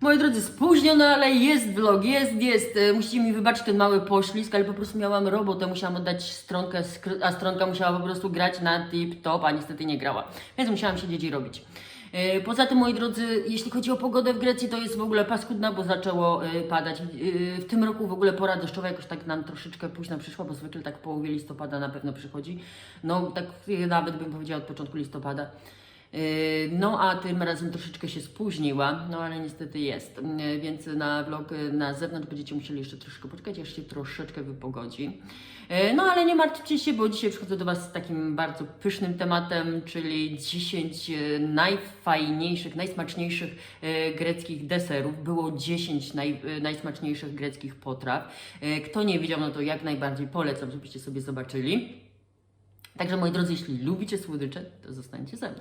Moi drodzy, spóźnione, ale jest vlog, jest, jest. E, Musicie mi wybaczyć ten mały poślizg, ale po prostu miałam robotę, musiałam oddać stronkę, a stronka musiała po prostu grać na tip-top, a niestety nie grała. Więc musiałam siedzieć i robić. E, Poza tym, moi drodzy, jeśli chodzi o pogodę w Grecji, to jest w ogóle paskudna, bo zaczęło e, padać. W tym roku w ogóle pora deszczowa jakoś tak nam troszeczkę późno przyszła, bo zwykle tak połowie listopada na pewno przychodzi. No, tak nawet bym powiedziała od początku listopada. Yy, No a tym razem troszeczkę się spóźniła, no ale niestety jest. Yy, Więc na vlog na zewnątrz będziecie musieli jeszcze troszkę poczekać, aż się troszeczkę wypogodzi. Yy, No ale nie martwcie się, bo dzisiaj przychodzę do Was z takim bardzo pysznym tematem, czyli 10 yy, najfajniejszych, najsmaczniejszych greckich deserów. Było 10 naj, najsmaczniejszych greckich potraw. Kto nie widział, no to jak najbardziej polecam, żebyście sobie zobaczyli. Także moi drodzy, jeśli lubicie słodycze, to zostańcie ze mną.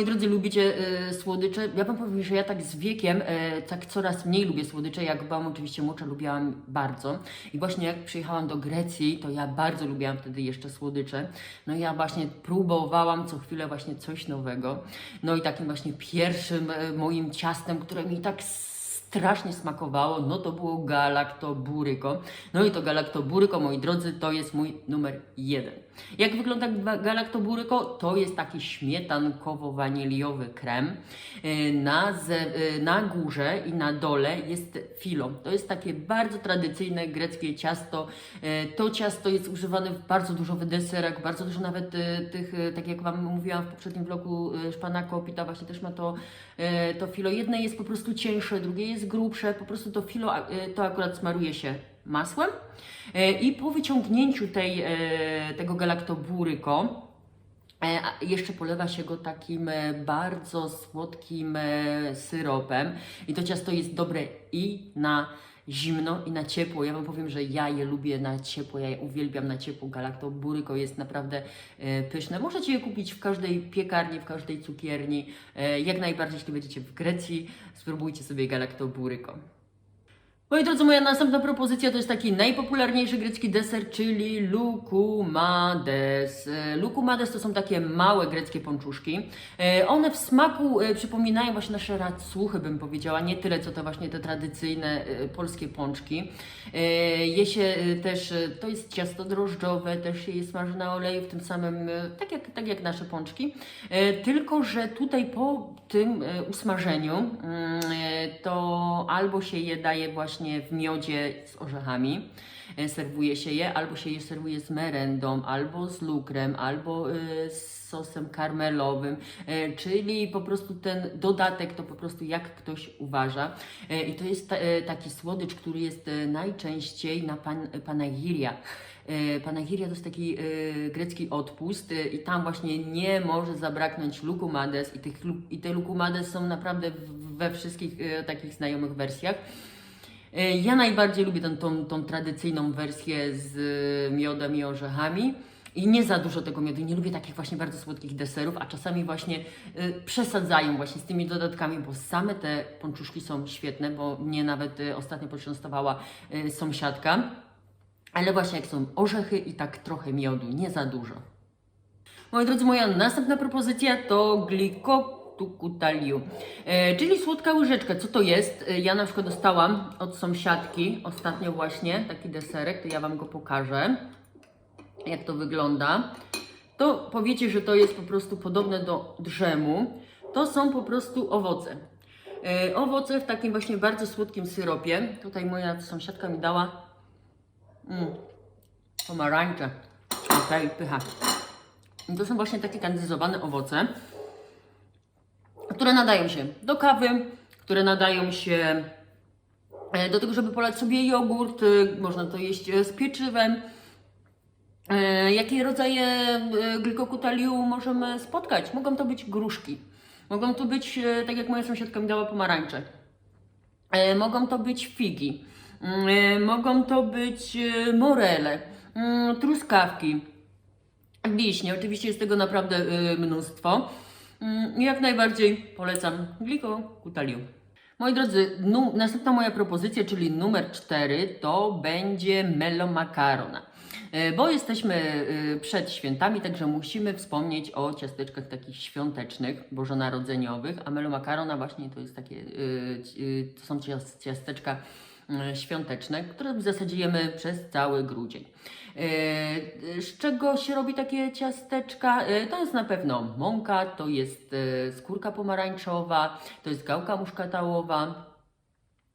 Moi drodzy, lubicie e, słodycze? Ja wam powiem, że ja tak z wiekiem e, tak coraz mniej lubię słodycze. Jak byłam oczywiście młodsza, lubiłam bardzo. I właśnie jak przyjechałam do Grecji, to ja bardzo lubiłam wtedy jeszcze słodycze. No i ja właśnie próbowałam co chwilę właśnie coś nowego. No i takim właśnie pierwszym e, moim ciastem, które mi tak strasznie smakowało, no to było galaktoburyko. No i to galaktoburyko, moi drodzy, to jest mój numer jeden. Jak wygląda ga- galaktoburyko? To jest taki śmietankowo-waniliowy krem. Yy, Na, yy, na górze i na dole jest filo. To jest takie bardzo tradycyjne greckie ciasto. Yy, To ciasto jest używane w bardzo dużo w deserach, bardzo dużo nawet tych, tak jak Wam mówiłam w poprzednim vlogu, yy, szpanako, pita właśnie też ma to, to filo. Jedne jest po prostu cieńsze, drugie jest grubsze. Po prostu to filo yy, to akurat smaruje się masłem. E, I po wyciągnięciu tej, e, tego galaktoburyko, e, a jeszcze polewa się go takim e, bardzo słodkim e, syropem. I to ciasto jest dobre i na zimno, i na ciepło. Ja Wam powiem, że ja je lubię na ciepło, ja je uwielbiam na ciepło. Galaktoburyko jest naprawdę e, pyszne. Możecie je kupić w każdej piekarni, w każdej cukierni. E, Jak najbardziej, jeśli będziecie w Grecji, spróbujcie sobie galaktoburyko. Moi drodzy, moja następna propozycja to jest taki najpopularniejszy grecki deser, czyli lukumades. Lukumades to są takie małe greckie pączuszki. E, One w smaku e, przypominają właśnie nasze racuchy, bym powiedziała, nie tyle co to właśnie te tradycyjne e, polskie pączki. Je się też, to jest ciasto drożdżowe, też się je smaży na oleju w tym samym, tak jak, tak jak nasze pączki. Tylko, że tutaj po tym usmażeniu mm, to albo się je daje właśnie w miodzie z orzechami, e, serwuje się je, albo się je serwuje z merendą, albo z lukrem, albo e, z sosem karmelowym, e, czyli po prostu ten dodatek to po prostu jak ktoś uważa. I to jest ta, taki słodycz, który jest najczęściej na pan, panagiria. Panagiria to jest taki grecki odpust i tam właśnie nie może zabraknąć lukumades i, tych, i te lukumades są naprawdę we wszystkich takich znajomych wersjach. E, Ja najbardziej lubię tą, tą, tą tradycyjną wersję z e, miodem i orzechami. I nie za dużo tego miodu. Nie lubię takich właśnie bardzo słodkich deserów, a czasami właśnie e, przesadzają właśnie z tymi dodatkami, bo same te pączuszki są świetne, bo mnie nawet e, ostatnio poczęstowała e, sąsiadka. Ale właśnie jak są orzechy i tak trochę miodu, nie za dużo. Moi drodzy, moja następna propozycja to glikotukutaliu, e, czyli słodka łyżeczka. Co to jest? E, ja na przykład dostałam od sąsiadki ostatnio właśnie taki deserek, to ja Wam go pokażę, jak to wygląda. To powiecie, że to jest po prostu podobne do drzemu. To są po prostu owoce. E, owoce w takim właśnie bardzo słodkim syropie. Tutaj moja sąsiadka mi dała mm, pomarańcze. Okej, pycha. I to są właśnie takie kandyzowane owoce, które nadają się do kawy, które nadają się e, do tego, żeby polać sobie jogurt, e, można to jeść e, z pieczywem. Jakie rodzaje glykokutaliu możemy spotkać? Mogą to być gruszki, mogą to być, tak jak moja sąsiadka mi dała, pomarańcze. Mogą to być figi, Mm, mogą to być morele, mm, truskawki, wiśnie. Oczywiście jest tego naprawdę mnóstwo. Mm, Jak najbardziej polecam glikokutaliu. Moi drodzy, nu, następna moja propozycja, czyli numer 4, to będzie melo macarona. E, Bo jesteśmy e, przed świętami, także musimy wspomnieć o ciasteczkach takich świątecznych, bożonarodzeniowych, a melo macarona właśnie to jest takie, e, to są cias- ciasteczka świąteczne, które w zasadzie jemy przez cały grudzień. E, Z czego się robi takie ciasteczka? E, To jest na pewno mąka, to jest e, skórka pomarańczowa, to jest gałka muszkatałowa,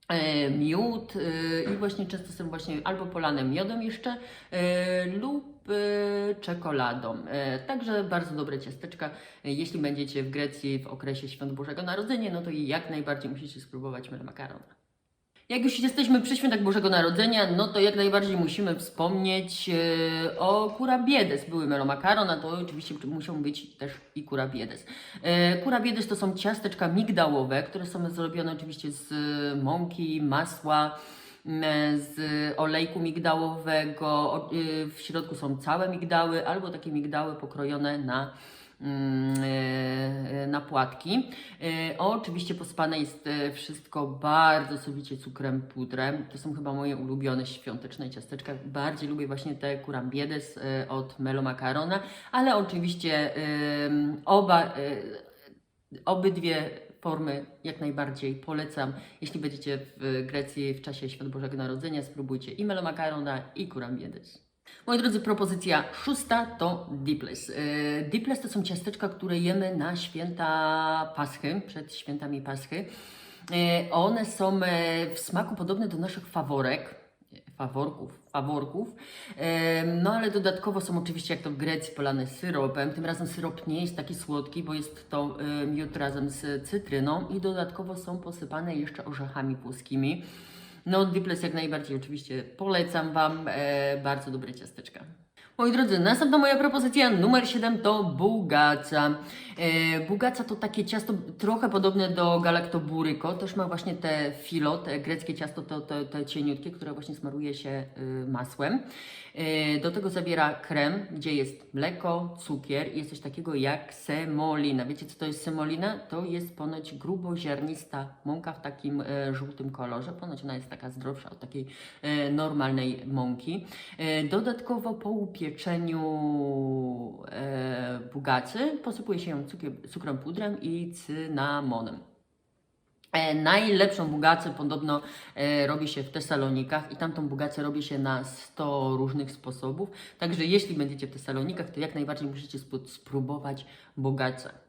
e, miód e, i właśnie często są właśnie albo polane miodem jeszcze e, lub e, czekoladą. E, Także bardzo dobre ciasteczka. E, Jeśli będziecie w Grecji w okresie Świąt Bożego Narodzenia, no to jak najbardziej musicie spróbować mele macarona. Jak już jesteśmy przy świętach Bożego Narodzenia, no to jak najbardziej musimy wspomnieć e, o kurabiedes. Były melomakaron, a to oczywiście muszą być też i kurabiedes. E, kurabiedes to są ciasteczka migdałowe, które są zrobione oczywiście z e, mąki, masła, m, z olejku migdałowego. E, W środku są całe migdały albo takie migdały pokrojone na e, na płatki. E, Oczywiście pospane jest e, wszystko bardzo sowicie cukrem, pudrem. To są chyba moje ulubione świąteczne ciasteczka. Bardziej lubię właśnie te kurambiedes od Melo Macarona, ale oczywiście oba, obydwie formy jak najbardziej polecam. Jeśli będziecie w Grecji w czasie Świąt Bożego Narodzenia, spróbujcie i Melo Macarona i kurambiedes. Moi drodzy, propozycja szósta to diples. Yy, Diples to są ciasteczka, które jemy na święta Paschy, przed świętami Paschy. Yy, One są e, w smaku podobne do naszych faworek, faworków, faworków, no ale dodatkowo są oczywiście jak to w Grecji polane syropem. Tym razem syrop nie jest taki słodki, bo jest to e, miód razem z cytryną i dodatkowo są posypane jeszcze orzechami płoskimi. No, Diples jak najbardziej oczywiście polecam Wam. E, bardzo dobre ciasteczka. Moi drodzy, następna moja propozycja numer 7 to bułgaca. E, bułgaca to takie ciasto trochę podobne do galaktoburyko. Też ma właśnie te filo, te greckie ciasto, to, to, te cieniutkie, które właśnie smaruje się y, masłem. E, do tego zawiera krem, gdzie jest mleko, cukier i jest coś takiego jak semolina. Wiecie co to jest semolina? To jest ponoć gruboziarnista mąka w takim e, żółtym kolorze. Ponoć ona jest taka zdrowsza od takiej normalnej mąki. Dodatkowo po upieczeniu e, bugacy posypuje się ją cukier, cukrem pudrem i cynamonem. E, najlepszą bugacę podobno e, robi się w Tesalonikach i tamtą bugacę robi się na 100 różnych sposobów. Także jeśli będziecie w Tesalonikach, to jak najbardziej musicie sp- spróbować bogacę.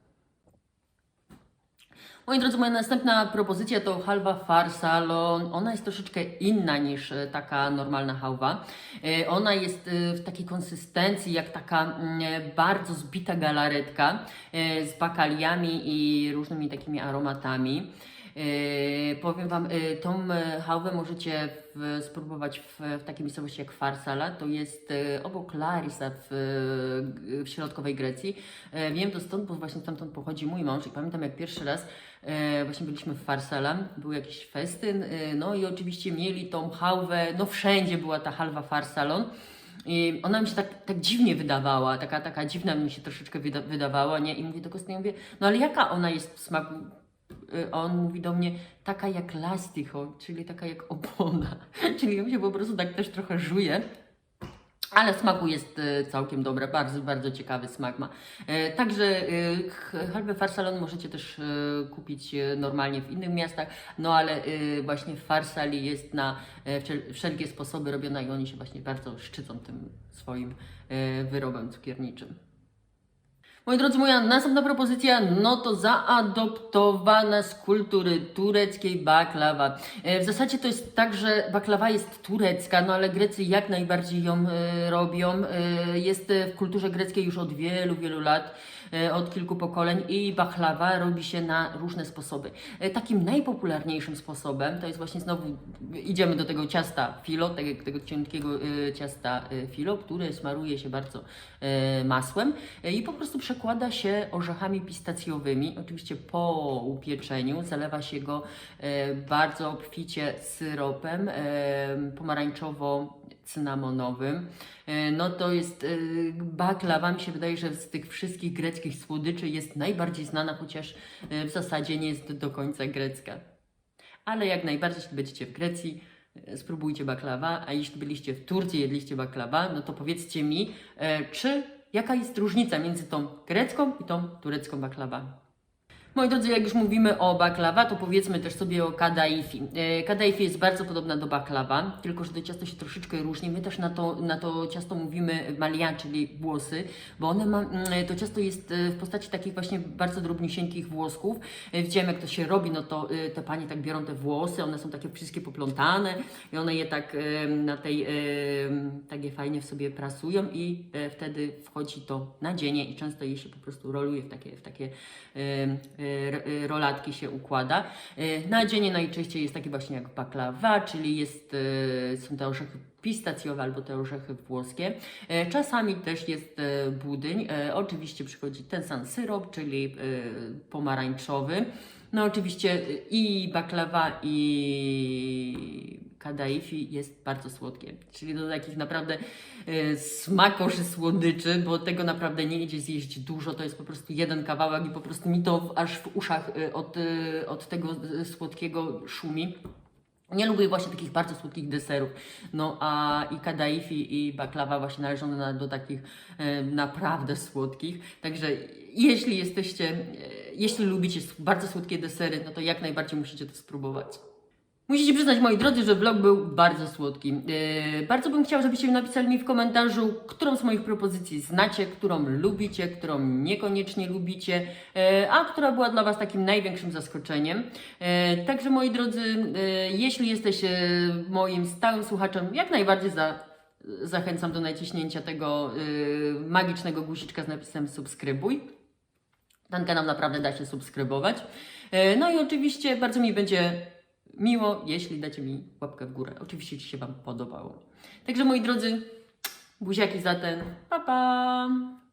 Moi drodzy, moja następna propozycja to halwa farsalon. Ona jest troszeczkę inna niż e, taka normalna hałwa. E, Ona jest e, w takiej konsystencji jak taka mm, bardzo zbita galaretka z bakaliami i różnymi takimi aromatami. E, powiem Wam, e, tą e, hałwę możecie w, spróbować w, w takiej miejscowości jak Farsala. To jest obok Larisa w, w środkowej Grecji. Wiem to stąd, bo właśnie stamtąd pochodzi mój mąż i pamiętam jak pierwszy raz właśnie byliśmy w Farsala, był jakiś festyn, no i oczywiście mieli tą hałwę, no wszędzie była ta halwa Farsalon. I ona mi się tak, tak dziwnie wydawała, taka, taka dziwna mi się troszeczkę wyda, wydawała, nie? I mówię do Kostyny, mówię, no ale jaka ona jest w smaku? Y, On mówi do mnie, taka jak lasticho, czyli taka jak opona. czyli mi się po prostu tak też trochę żuje. Ale smaku jest y, całkiem dobre, bardzo, bardzo ciekawy smak ma. Także y, ch- halbę farsalon możecie też kupić normalnie w innych miastach, no ale właśnie Farsali jest na wszel- wszelkie sposoby robiona i oni się właśnie bardzo szczycą tym swoim wyrobem cukierniczym. Moi drodzy, moja następna propozycja, no to zaadoptowana z kultury tureckiej baklawa. E, W zasadzie to jest tak, że baklawa jest turecka, no ale Grecy jak najbardziej ją e, robią. E, jest w kulturze greckiej już od wielu, wielu lat, od kilku pokoleń i baklawa robi się na różne sposoby. E, takim najpopularniejszym sposobem to jest właśnie znowu, idziemy do tego ciasta filo, tego, tego cienkiego e, ciasta e, filo, które smaruje się bardzo e, masłem e, i po prostu przekłada się orzechami pistacjowymi. Oczywiście po upieczeniu zalewa się go e, bardzo obficie syropem e, pomarańczowo cynamonowym. E, No to jest e, baklawa, mi się wydaje, że z tych wszystkich greckich słodyczy jest najbardziej znana, chociaż e, w zasadzie nie jest do końca grecka. Ale jak najbardziej, jeśli będziecie w Grecji, spróbujcie baklawa, a jeśli byliście w Turcji, jedliście baklawa, no to powiedzcie mi, czy jaka jest różnica między tą grecką i tą turecką baklawa? Moi drodzy, jak już mówimy o baklawa, to powiedzmy też sobie o kadaifi. E, Kadaifi jest bardzo podobna do baklawa, tylko że to ciasto się troszeczkę różni. My też na to, na to ciasto mówimy malian, czyli włosy, bo one ma, mm, to ciasto jest e, w postaci takich właśnie bardzo drobniusieńkich włosków. E, Widziałem jak to się robi, no to te panie tak biorą te włosy, one są takie wszystkie poplątane i one je tak na tej, takie fajnie w sobie prasują i wtedy wchodzi to nadzienie i często je się po prostu roluje w takie, w takie rolatki się układa. E, Nadzienie najczęściej jest takie właśnie jak baklawa, czyli jest, są te orzechy pistacjowe albo te orzechy włoskie. Czasami też jest budyń. Oczywiście przychodzi ten sam syrop, czyli pomarańczowy. No oczywiście i baklawa i kadaifi jest bardzo słodkie, czyli do takich naprawdę e, smakoszy słodyczy, bo tego naprawdę nie idzie zjeść dużo, to jest po prostu jeden kawałek i po prostu mi to aż w uszach e, od, e, od tego słodkiego szumi. Nie lubię właśnie takich bardzo słodkich deserów. No a i kadaifi i baklawa właśnie należą na, do takich naprawdę słodkich. Także jeśli jesteście, jeśli lubicie bardzo słodkie desery, no to jak najbardziej musicie to spróbować. Musicie przyznać, moi drodzy, że vlog był bardzo słodki. Yy, bardzo bym chciała, żebyście napisali mi w komentarzu, którą z moich propozycji znacie, którą lubicie, którą niekoniecznie lubicie, yy, a która była dla Was takim największym zaskoczeniem. Yy, także, moi drodzy, yy, jeśli jesteście moim stałym słuchaczem, jak najbardziej za, zachęcam do naciśnięcia tego yy, magicznego guziczka z napisem subskrybuj. Ten kanał naprawdę da się subskrybować. E, No i oczywiście bardzo mi będzie miło, jeśli dacie mi łapkę w górę. Oczywiście, jeśli się Wam podobało. Także moi drodzy, buziaki za ten. Pa, pa!